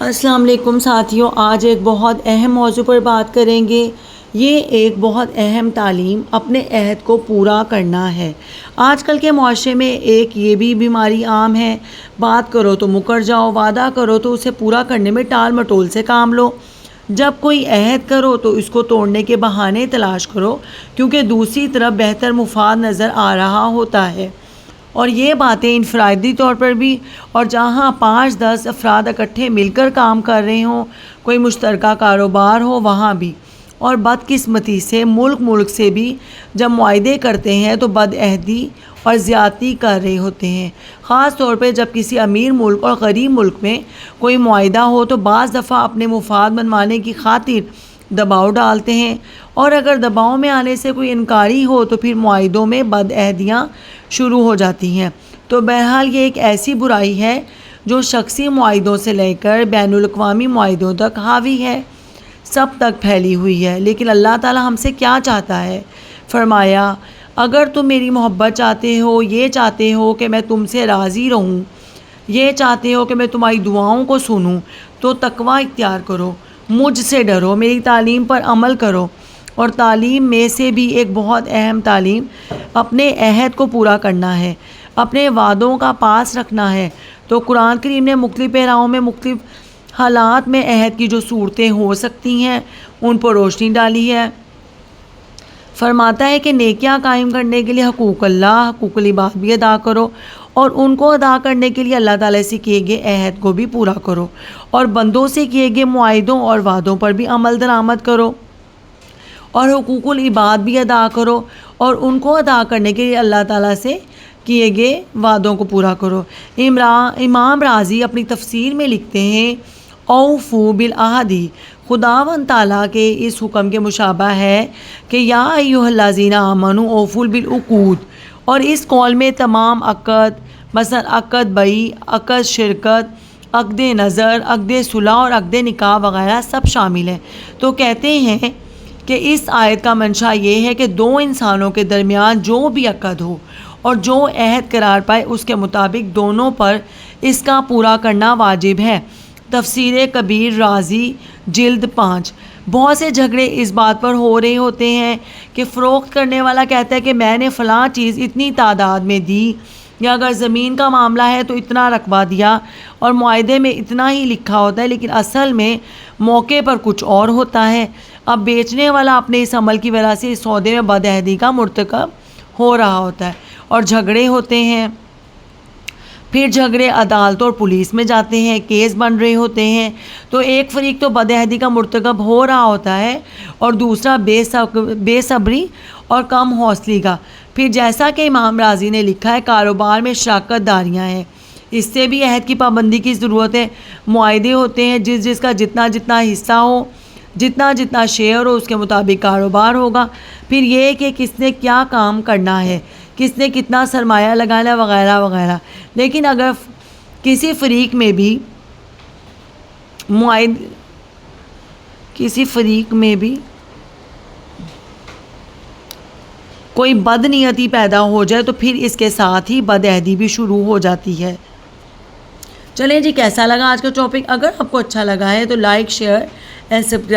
السلام علیکم ساتھیوں، آج ایک بہت اہم موضوع پر بات کریں گے۔ یہ ایک بہت اہم تعلیم اپنے عہد کو پورا کرنا ہے۔ آج کل کے معاشرے میں ایک یہ بھی بیماری عام ہے، بات کرو تو مکر جاؤ، وعدہ کرو تو اسے پورا کرنے میں ٹال مٹول سے کام لو۔ جب کوئی عہد کرو تو اس کو توڑنے کے بہانے تلاش کرو، کیونکہ دوسری طرف بہتر مفاد نظر آ رہا ہوتا ہے۔ اور یہ باتیں انفرادی طور پر بھی اور جہاں پانچ دس افراد اکٹھے مل کر کام کر رہے ہوں، کوئی مشترکہ کاروبار ہو، وہاں بھی۔ اور بدقسمتی سے ملک ملک سے بھی جب معاہدے کرتے ہیں تو بد عہدی اور زیادتی کر رہے ہوتے ہیں۔ خاص طور پہ جب کسی امیر ملک اور غریب ملک میں کوئی معاہدہ ہو تو بعض دفعہ اپنے مفاد منوانے کی خاطر دباؤ ڈالتے ہیں۔ اور اگر دباؤ میں آنے سے کوئی انکاری ہو تو پھر معاہدوں میں بد عہدیاں شروع ہو جاتی ہیں۔ تو بہرحال یہ ایک ایسی برائی ہے جو شخصی معاہدوں سے لے کر بین الاقوامی معاہدوں تک حاوی ہے، سب تک پھیلی ہوئی ہے۔ لیکن اللہ تعالیٰ ہم سے کیا چاہتا ہے؟ فرمایا، اگر تم میری محبت چاہتے ہو، یہ چاہتے ہو کہ میں تم سے راضی رہوں، یہ چاہتے ہو کہ میں تمہاری دعاؤں کو سنوں، تو تقوی اختیار کرو۔ مجھ سے ڈرو، میری تعلیم پر عمل کرو۔ اور تعلیم میں سے بھی ایک بہت اہم تعلیم اپنے عہد کو پورا کرنا ہے، اپنے وعدوں کا پاس رکھنا ہے۔ تو قرآن کریم نے مختلف پیراؤں میں مختلف حالات میں عہد کی جو صورتیں ہو سکتی ہیں، ان پر روشنی ڈالی ہے۔ فرماتا ہے کہ نیکیاں قائم کرنے کے لیے حقوق اللہ، حقوق العباد بھی ادا کرو۔ اور ان کو ادا کرنے کے لیے اللہ تعالیٰ سے کیے گئے عہد کو بھی پورا کرو اور بندوں سے کیے گئے معاہدوں اور وعدوں پر بھی عمل درآمد کرو اور حقوق العباد بھی ادا کرو اور ان کو ادا کرنے کے لیے اللہ تعالیٰ سے کیے گئے وعدوں کو پورا کرو۔ عمران امام راضی اپنی تفسیر میں لکھتے ہیں، اوفو بالعہدی خدا و تعالیٰ کے اس حکم کے مشابہ ہے کہ یا ایو اللہ زینہ امن اوفول بالعقود۔ اور اس قول میں تمام عقد مثلا عقد، بئی، عقد، شرکت، عقد نظر، عقد صلاح اور عقد نکاح وغیرہ سب شامل ہیں۔ تو کہتے ہیں کہ اس آیت کا منشا یہ ہے کہ دو انسانوں کے درمیان جو بھی عقد ہو اور جو عہد قرار پائے، اس کے مطابق دونوں پر اس کا پورا کرنا واجب ہے۔ تفسیر کبیر، راضی، جلد پانچ۔ بہت سے جھگڑے اس بات پر ہو رہے ہوتے ہیں کہ فروخت کرنے والا کہتا ہے کہ میں نے فلاں چیز اتنی تعداد میں دی یا اگر زمین کا معاملہ ہے تو اتنا رقبہ دیا اور معاہدے میں اتنا ہی لکھا ہوتا ہے، لیکن اصل میں موقع پر کچھ اور ہوتا ہے۔ اب بیچنے والا اپنے اس عمل کی وجہ سے اس سودے میں بدعہدی کا مرتکب ہو رہا ہوتا ہے اور جھگڑے ہوتے ہیں۔ پھر جھگڑے عدالت اور پولیس میں جاتے ہیں، کیس بن رہے ہوتے ہیں۔ تو ایک فریق تو بدعہدی کا مرتکب ہو رہا ہوتا ہے اور دوسرا بے بے صبری اور کم حوصلے کا۔ پھر جیسا کہ امام راضی نے لکھا ہے، کاروبار میں شراکت داریاں ہیں۔ اس سے بھی عہد کی پابندی کی ضرورت ہے معاہدے ہوتے ہیں، جس جس کا جتنا جتنا حصہ ہو، جتنا جتنا شیئر ہو، اس کے مطابق کاروبار ہوگا۔ پھر یہ کہ کس نے کیا کام کرنا ہے، کس نے کتنا سرمایہ لگانا وغیرہ وغیرہ۔ لیکن اگر کسی فریق میں بھی معاہد کسی فریق میں بھی کوئی بد نیتی پیدا ہو جائے تو پھر اس کے ساتھ ہی بد عہدی بھی شروع ہو جاتی ہے۔ چلیں جی کیسا لگا آج کا ٹاپک اگر آپ کو اچھا لگا ہے تو لائک شیئر اینڈ سبسکرائب